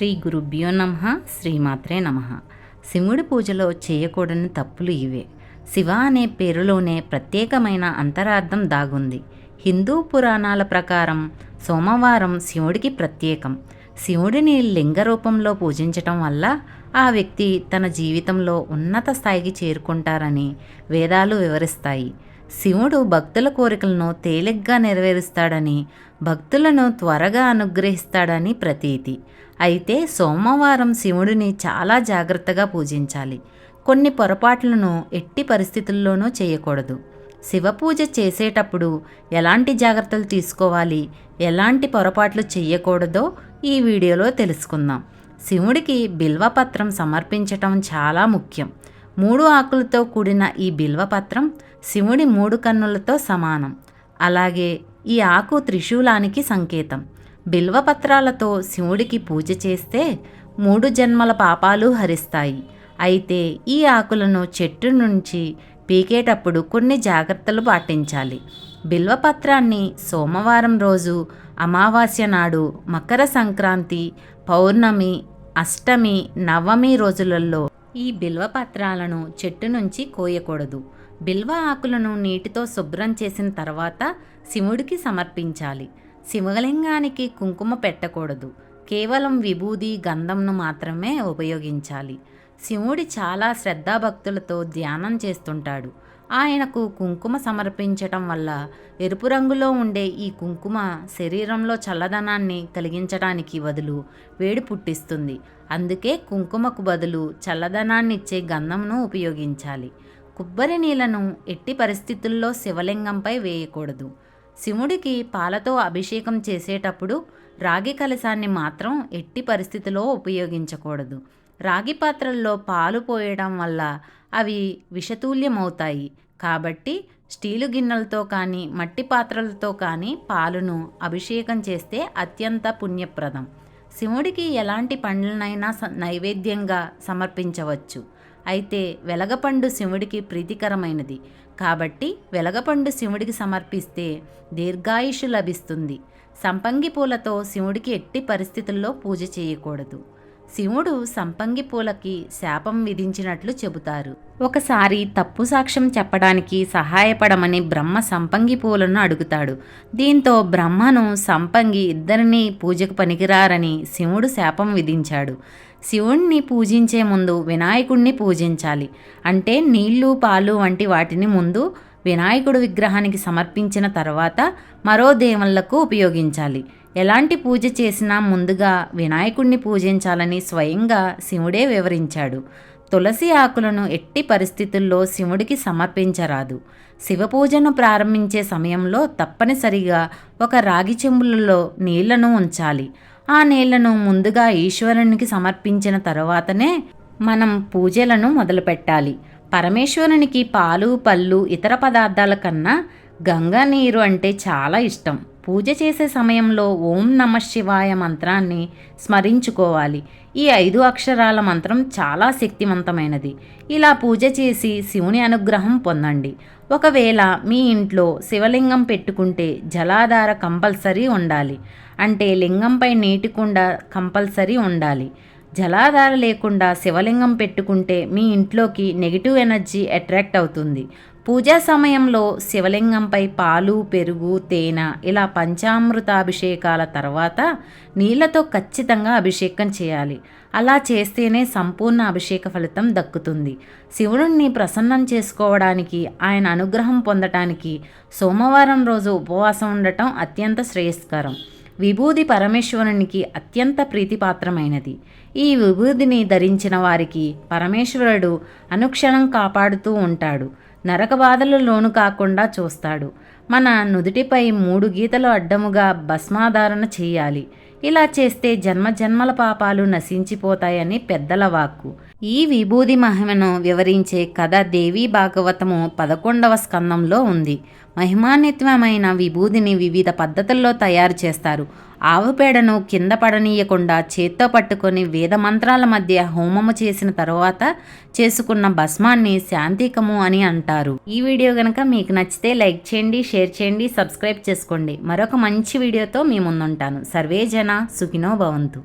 శ్రీ గురుభ్యో నమ శ్రీమాత్రే నమ. శివుడి పూజలో చేయకూడని తప్పులు ఇవే. శివ అనే పేరులోనే ప్రత్యేకమైన అంతరార్థం దాగుంది. హిందూ పురాణాల ప్రకారం సోమవారం శివుడికి ప్రత్యేకం. శివుడిని లింగ రూపంలో పూజించటం వల్ల ఆ వ్యక్తి తన జీవితంలో ఉన్నత స్థాయికి చేరుకుంటారని వేదాలు వివరిస్తాయి. శివుడు భక్తుల కోరికలను తేలిగ్గా నెరవేరుస్తాడని భక్తులను త్వరగా అనుగ్రహిస్తాడని ప్రతీతి. అయితే సోమవారం శివుడిని చాలా జాగ్రత్తగా పూజించాలి. కొన్ని పొరపాట్లను ఎట్టి పరిస్థితుల్లోనూ చేయకూడదు. శివ పూజ చేసేటప్పుడు ఎలాంటి జాగ్రత్తలు తీసుకోవాలి? ఎలాంటి పొరపాట్లు చేయకూడదో ఈ వీడియోలో తెలుసుకుందాం. శివుడికి బిల్వపత్రం సమర్పించటం చాలా ముఖ్యం. మూడు ఆకులతో కూడిన ఈ బిల్వపత్రం శివుడి మూడు కన్నులతో సమానం. అలాగే ఈ ఆకు త్రిశూలానికి సంకేతం. బిల్వపత్రాలతో శివుడికి పూజ చేస్తే మూడు జన్మల పాపాలు హరిస్తాయి. అయితే ఈ ఆకులను చెట్టు నుంచి పీకేటప్పుడు కొన్ని జాగ్రత్తలు పాటించాలి. బిల్వపత్రాన్ని సోమవారం రోజు అమావాస్య నాడు మకర సంక్రాంతి పౌర్ణమి అష్టమి నవమి రోజులలో ఈ బిల్వపత్రాలను చెట్టు నుంచి కోయకూడదు. బిల్వ ఆకులను నీటితో శుభ్రం చేసిన తర్వాత శివుడికి సమర్పించాలి. శివలింగానికి కుంకుమ పెట్టకూడదు. కేవలం విభూది గంధంను మాత్రమే ఉపయోగించాలి. శివుడి చాలా శ్రద్ధాభక్తులతో ధ్యానం చేస్తుంటాడు. ఆయనకు కుంకుమ సమర్పించటం వల్ల ఎరుపు రంగులో ఉండే ఈ కుంకుమ శరీరంలో చల్లదనాన్ని కలిగించడానికి బదులు వేడి పుట్టిస్తుంది. అందుకే కుంకుమకు బదులు చల్లదనాన్నిచ్చే గంధంను ఉపయోగించాలి. కొబ్బరి నీళ్ళను ఎట్టి పరిస్థితుల్లో శివలింగంపై వేయకూడదు. శివుడికి పాలతో అభిషేకం చేసేటప్పుడు రాగి కలశాన్ని మాత్రం ఎట్టి పరిస్థితిలో ఉపయోగించకూడదు. రాగి పాత్రల్లో పాలు పోయడం వల్ల అవి విషతుల్యమవుతాయి. కాబట్టి స్టీలు గిన్నెలతో కానీ మట్టి పాత్రలతో కానీ పాలును అభిషేకం చేస్తే అత్యంత పుణ్యప్రదం. శివుడికి ఎలాంటి పండ్లనైనా నైవేద్యంగా సమర్పించవచ్చు. అయితే వెలగపండు శివుడికి ప్రీతికరమైనది. కాబట్టి వెలగపండు శివుడికి సమర్పిస్తే దీర్ఘాయుషు లభిస్తుంది. సంపంగి పూలతో శివుడికి ఎట్టి పరిస్థితుల్లో పూజ చేయకూడదు. శివుడు సంపంగి పూలకి శాపం విధించినట్లు చెబుతారు. ఒకసారి తప్పు సాక్ష్యం చెప్పడానికి సహాయపడమని బ్రహ్మ సంపంగి పూలను అడుగుతాడు. దీంతో బ్రహ్మను సంపంగి ఇద్దరిని పూజకు పనికిరారని శివుడు శాపం విధించాడు. శివుణ్ణి పూజించే ముందు వినాయకుడిని పూజించాలి. అంటే నీళ్ళు పాలు వంటి వాటిని ముందు వినాయకుడు విగ్రహానికి సమర్పించిన తర్వాత మరో దేవుళ్ళకు ఉపయోగించాలి. ఎలాంటి పూజ చేసినా ముందుగా వినాయకుడిని పూజించాలని స్వయంగా శివుడే వివరించాడు. తులసి ఆకులను ఎట్టి పరిస్థితుల్లో శివుడికి సమర్పించరాదు. శివ పూజను ప్రారంభించే సమయంలో తప్పనిసరిగా ఒక రాగి చెంబులలో నీళ్ళను ఉంచాలి. ఆ నీళ్ళను ముందుగా ఈశ్వరునికి సమర్పించిన తరువాతనే మనం పూజలను మొదలుపెట్టాలి. పరమేశ్వరునికి పాలు పళ్ళు ఇతర పదార్థాల కన్నా గంగా నీరు అంటే చాలా ఇష్టం. పూజ చేసే సమయంలో ఓం నమ శివాయ మంత్రాన్ని స్మరించుకోవాలి. ఈ ఐదు అక్షరాల మంత్రం చాలా శక్తివంతమైనది. ఇలా పూజ చేసి శివుని అనుగ్రహం పొందండి. ఒకవేళ మీ ఇంట్లో శివలింగం పెట్టుకుంటే జలాధార కంపల్సరీ ఉండాలి. అంటే లింగంపై నీటి కుండ కంపల్సరీ ఉండాలి. జలాధార లేకుండా శివలింగం పెట్టుకుంటే మీ ఇంట్లోకి నెగిటివ్ ఎనర్జీ అట్రాక్ట్ అవుతుంది. పూజా సమయంలో శివలింగంపై పాలు పెరుగు తేనె ఇలా పంచామృతాభిషేకాల తర్వాత నీళ్ళతో ఖచ్చితంగా అభిషేకం చేయాలి. అలా చేస్తేనే సంపూర్ణ అభిషేక ఫలితం దక్కుతుంది. శివుడిని ప్రసన్నం చేసుకోవడానికి ఆయన అనుగ్రహం పొందటానికి సోమవారం రోజు ఉపవాసం ఉండటం అత్యంత శ్రేయస్కరం. విభూది పరమేశ్వరునికి అత్యంత ప్రీతిపాత్రమైనది. ఈ విభూదిని ధరించిన వారికి పరమేశ్వరుడు అనుక్షణం కాపాడుతూ ఉంటాడు. నరక బాధలు లోను కాకుండా చూస్తాడు. మన నుదుటిపై మూడు గీతలు అడ్డముగా భస్మాధారణ చేయాలి. ఇలా చేస్తే జన్మ జన్మల పాపాలు నశించిపోతాయని పెద్దల వాక్కు. ఈ విభూది మహిమను వివరించే కథ దేవీ భాగవతము పదకొండవ స్కందంలో ఉంది. మహిమాన్వితమైన విభూదిని వివిధ పద్ధతుల్లో తయారు చేస్తారు. ఆవు పేడను కింద పడనీయకుండా చేత్తో పట్టుకొని వేద మంత్రాల మధ్య హోమము చేసిన తరువాత చేసుకున్న భస్మాన్ని శాంతికము అని అంటారు. ఈ వీడియో కనుక మీకు నచ్చితే లైక్ చేయండి షేర్ చేయండి సబ్స్క్రైబ్ చేసుకోండి. మరొక మంచి వీడియోతో మీ ముందుంటాను. సర్వే జన సుఖినో భవంతు.